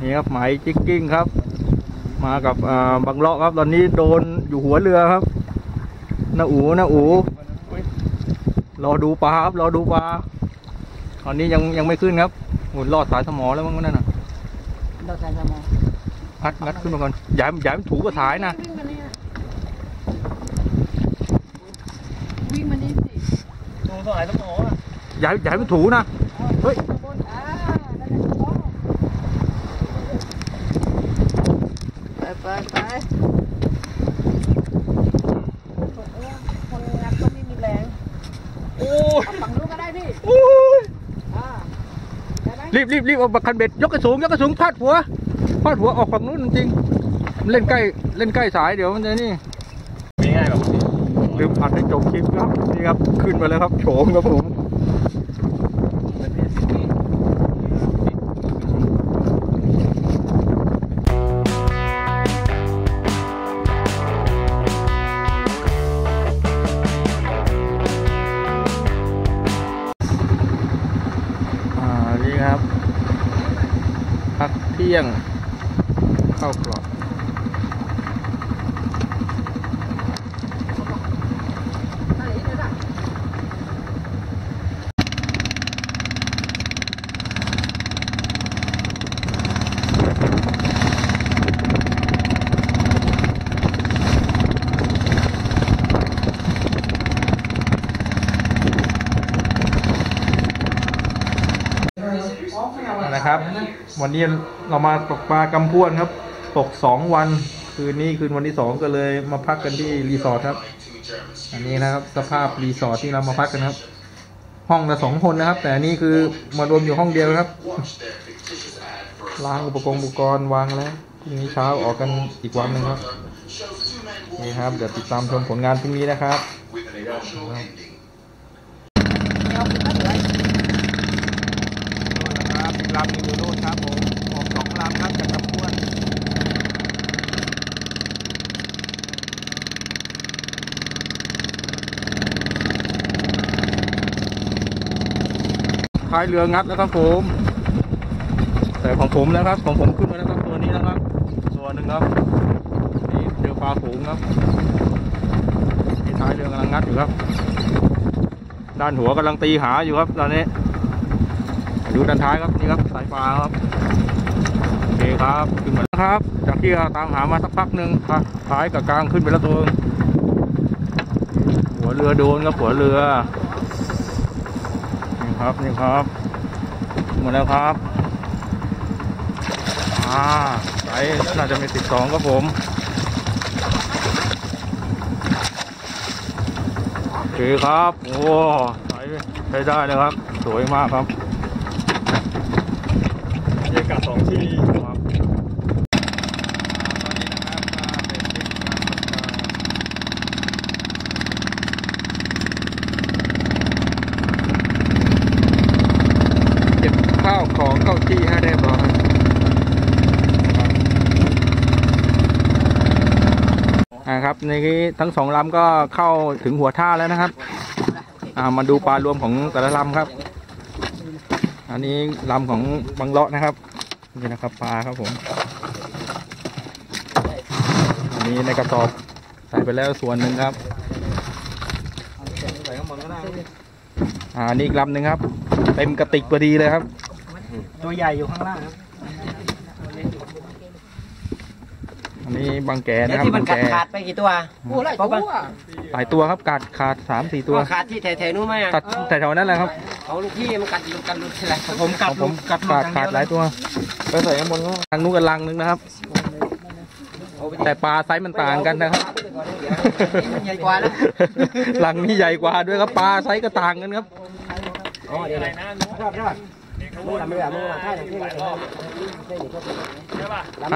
นี่ครับหมายจิกกิ้งครับ มากับอ่าบังเลาะครับ ตอนนี้โดนอยู่หัวเรือครับน้าอูน้าอูรอดูปลาครับรอดูปลาตอนนี้ยังยังไม่ขึ้นครับหมุนลอดสายสมอแล้วมั้งนั่นน่ะเราใส่สมองงัดงัดขึ้นมาก่อนอย่าให้อย่าให้มันถูกับสายนะวิ่งมาเนี่ยวิ่งมานี่สิตรงสายสมองอะอย่าให้อย่าให้มันถูนะเฮ้ย ข้างบนอ่านั่นแหละถูกต้อง ไปไปไปคนงัดก็ไม่มีแรงโอ้ยเอาฝั่งนู้นก็ได้พี่โอ้ยอ่าได้ไหมรีบรีบรีบเอาบักคันเบ็ดยกกระสูงยกกระสูงพาดหัวพาดหัวออกฝั่งนู้นจริงๆมันเล่นใกล้เล่นใกล้สายเดี๋ยวมันจะนี่ไม่ง่ายแบบลืมอัดให้จบคลิปครับนี่ครับขึ้นมาแล้วครับโฉมครับผม พักเที่ยง เข้ากรอบ นะครับ วันนี้เรามาตกปลากำพวนครับ ตกสองวัน คืนนี้คืนวันที่สองก็เลยมาพักกันที่รีสอร์ทครับ อันนี้นะครับสภาพรีสอร์ทที่เรามาพักกันครับ ห้องละสองคนนะครับ แต่นนี้คือมารวมอยู่ห้องเดียวครับล้างอุปกรณ์อุปกรณ์วางแล้วพรุ่งนี้เช้าออกกันอีกวันหนึ่งครับนี่ครับเดี๋ยวติดตามชมผลงานพรุ่งนี้นะครับ เอาไปก็เหลือ ครับลำอยู่นู่นครับผมออกสองลำครับจากกำพวนท้ายเรืองัดแล้วครับผม แต่ของผมแล้วครับ ของผมขึ้นมาแล้วครับตัวนี้นะครับ ตัวหนึ่งครับนี่เจอปลาฝูงครับนี่ท้ายเรือกำลังงัดอยู่ครับ ด้านหัวกำลังตีหาอยู่ครับตอนนี้ ดูด้านท้ายครับนี่ครับสายฟ้าครับโอเคครับขึ้นมาแล้วครับ จากที่เราตามหามาสักพักหนึ่งครับท้ายกับกลางขึ้นไปแล้วตัวหัวเรือโดนครับหัวเรือนี่ครับนี่ครับขึ้นมาแล้วครับอ่าสายน่าจะมีติดสองครับผมโอเคครับโอ้สายใช้ได้เลยครับ สวยมากครับ บรรยากาศสองที่ ครับเก็บข้าวของ เข้าที่ให้เรียบร้อยอ่าครับในนี้ทั้งสองลำก็เข้าถึงหัวท่าแล้วนะครับอ่ามาดูปลารวมของแต่ละลำครับ อันนี้ลำของบังเลาะนะครับนี่นะครับปลาครับผม อันนี้ในกระสอบใส่ไปแล้วส่วนหนึ่งครับอ่าอันนี้อีกลำหนึ่งครับ เต็มกระติกพอดีเลยครับ ตัวใหญ่อยู่ข้างล่างครับอันนี้บางแกแล้นะวครับที่มับานงขาแกดขาดไปกี่ตัวโอ้ไรตัวหลายตัวครับกัดขาดสามสี่ตัวขาดที่แถวๆนู้นไหมอะกัดแต่แถวนั้นแหละครับเอาลูกพี่มันกัดหลุดกันหลุดอะไรผมกัดผมกัดขาดขาดหลายตัวไปใส่ข้างบนก็ทางนู้นกันลังหนึงนะครับ แต่ปลาไซส์มันต่างกันนะครับมันใหญ่กว่าแล้วลังนี้ใหญ่กว่าด้วยครับปลาไซส์ก็ต่างกันครับ อ๋อเดี๋ยวนะ รอดรอดมึงทำไม่ได้มึ